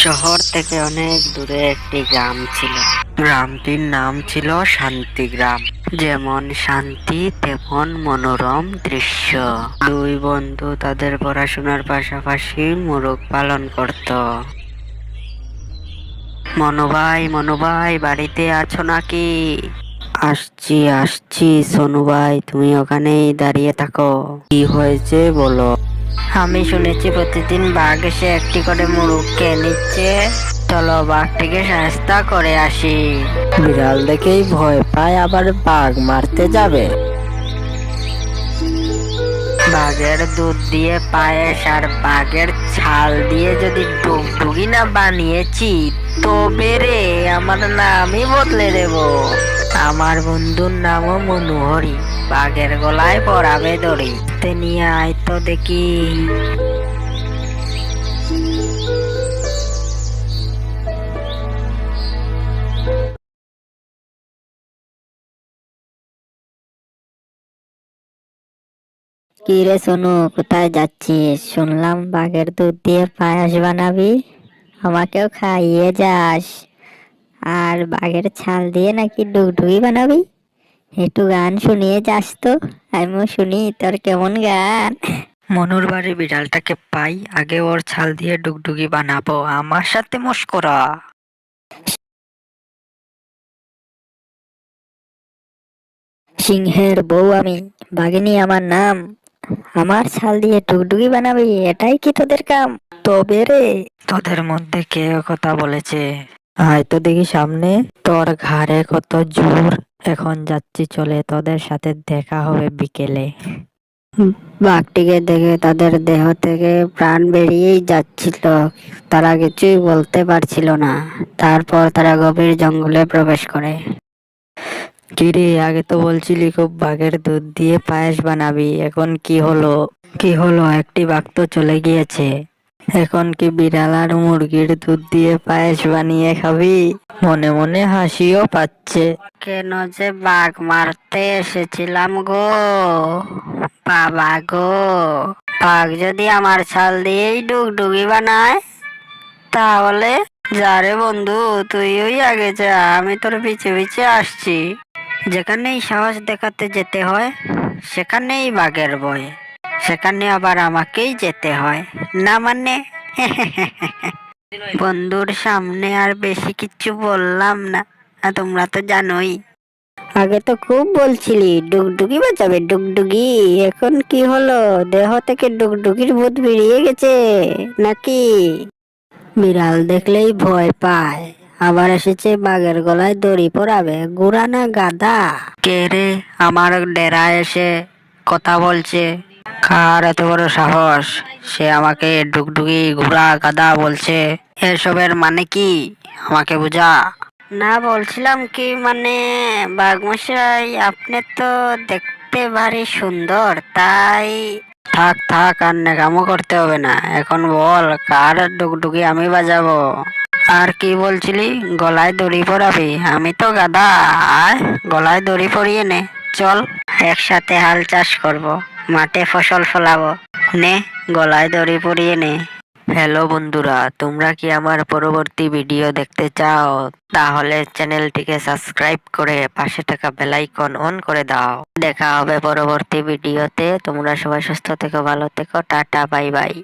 শহর থেকে অনেক দূরে একটি গ্রাম ছিল। গ্রামটির নাম ছিল শান্তিগ্রাম। যেমন শান্তি, তেমন মনোরম দৃশ্য। দুই বন্ধু তাদের পড়াশোনার পাশাপাশি মোরগ পালন করত। মনোভাই মনোভাই, বাড়িতে আছো নাকি? আসছি আসছি সোনু ভাই তুমি ওখানেই দাঁড়িয়ে থাকো। কি হয়েছে বলো? আমি শুনেছি প্রতিদিন বাঘ এসে একটি করে মুরগ খেয়ে নিচ্ছে। চলো বাঘটিকে সাহস্তা করে আসি। বিড়াল দেখেই ভয় পায়, আবার বাঘ মারতে যাবে। বাঘের দুধ দিয়ে পায়েস আর বাঘের ছাল দিয়ে যদি ডুগডুগি না বানিয়েছি, তবে রে আমার নামই বদলে দেব। আমার বন্ধুর নামও মনোহরি। বাঘের গলায় পরাবে দড়ি নিয়ে আয় তো দেখি। কি রে সোনু, কোথায় যাচ্ছিস? শুনলাম বাঘের দুধ দিয়ে পায়েস বানাবি। আমাকেও খাইয়ে যাস। আর বাঘের ছাল দিয়ে নাকি ডুগডুগি বানাবি? একটু গান শুনিয়ে যাস তো। আমিও শুনি তোর কেমন গান? মনুর বাড়ি বিড়ালটাকে পাই আগে ওর ছাল দিয়ে ডুগডুগি বানাবো আমার সাথে মস্করা সিংহের বউ আমি বাঘিনী আমার নাম। আমার ছাল দিয়ে ডুগডুগি বানাবি এটাই কি তোদের কাম? তবে রে। তোদের মধ্যে কে কথা বলেছে। আয় তো দেখি সামনে। তোর ঘাড়ে কত জোর। এখন যাচ্ছি চলে। তোদের সাথে দেখা হবে বিকেলে। বাঘটিকে দেখে তাদের দেহ থেকে প্রাণ বেরিয়েই যাচ্ছিল। তারা কিছুই বলতে পারছিল না। তারপর তারা গভীর জঙ্গলে প্রবেশ করে। কিরে, আগে তো বলছিলি খুব বাঘের দুধ দিয়ে পায়েস বানাবি। এখন কি হলো? কি হলো? একটি বাঘ তো চলে গিয়েছে। এখন কি বিড়াল আর মুরগির দুধ দিয়ে পায়েস বানিয়ে খাবি? মনে মনে হাসিও পাচ্ছে। কেন যে বাঘ মারতে এসেছিলাম গো? বাবা গো, বাঘ যদি আমার ছাল দিয়েই ডুগডুগি বানায়, তাহলে যারে বন্ধু তুই ওই আগে যা, আমি তোর পিছে পিছে আসছি। যেখানেই সাহস দেখাতে যেতে হয়, সেখানেই বাঘের ভয়, সেখানে আবার আমাকেই যেতে হয়। না মানে? বন্ধুর সামনে আর বেশি কিছু বললাম না। আর তোমরা তো জানোই। আগে তো খুব বলছিলি, ডুগডুগি বাঁচাবে ডুগডুগি। এখন কি হলো? দেহ থেকে ডুগডুগির ভূত বেরিয়ে গেছে, নাকি? বিড়াল দেখলেই ভয় পায়। আবার এসেছে বাঘের গলায় দড়ি পরাবে। গুড়া না গাদা কে রে? আমার ডেরা এসে কথা বলছে। কার এত বড় সাহস। সে আমাকে ডুগডুগি, ঘোড়া গাদা বলছে, এসবের মানে কি? আমাকে বুঝা? না, বলছিলাম কি মানে বাঘমশাই, আপনি তো দেখতে ভারী সুন্দর, তাই থাক থাক, আর নেকামো করতে হবে না। এখন বল, কার ডুগডুগি আমি বাজাবো? আর কি বলছিলি? গলায় দড়ি পরাবি? আমি তো গাদা আয়, গলায় দড়ি পরিয়ে নে। চল, একসাথে হাল চাষ করব। মাঠে ফসল ফলাবো। নে, গলায় দড়ি পরিয়ে নে। হ্যালো বন্ধুরা, তোমরা কি আমার পরবর্তী ভিডিও দেখতে চাও? তাহলে চ্যানেলটিকে সাবস্ক্রাইব করে পাশে থাকা বেল আইকন অন করে দাও। দেখা হবে পরবর্তী ভিডিওতে। তোমরা সবাই সুস্থ থেকো, ভালো থেকো। Tata, bye bye.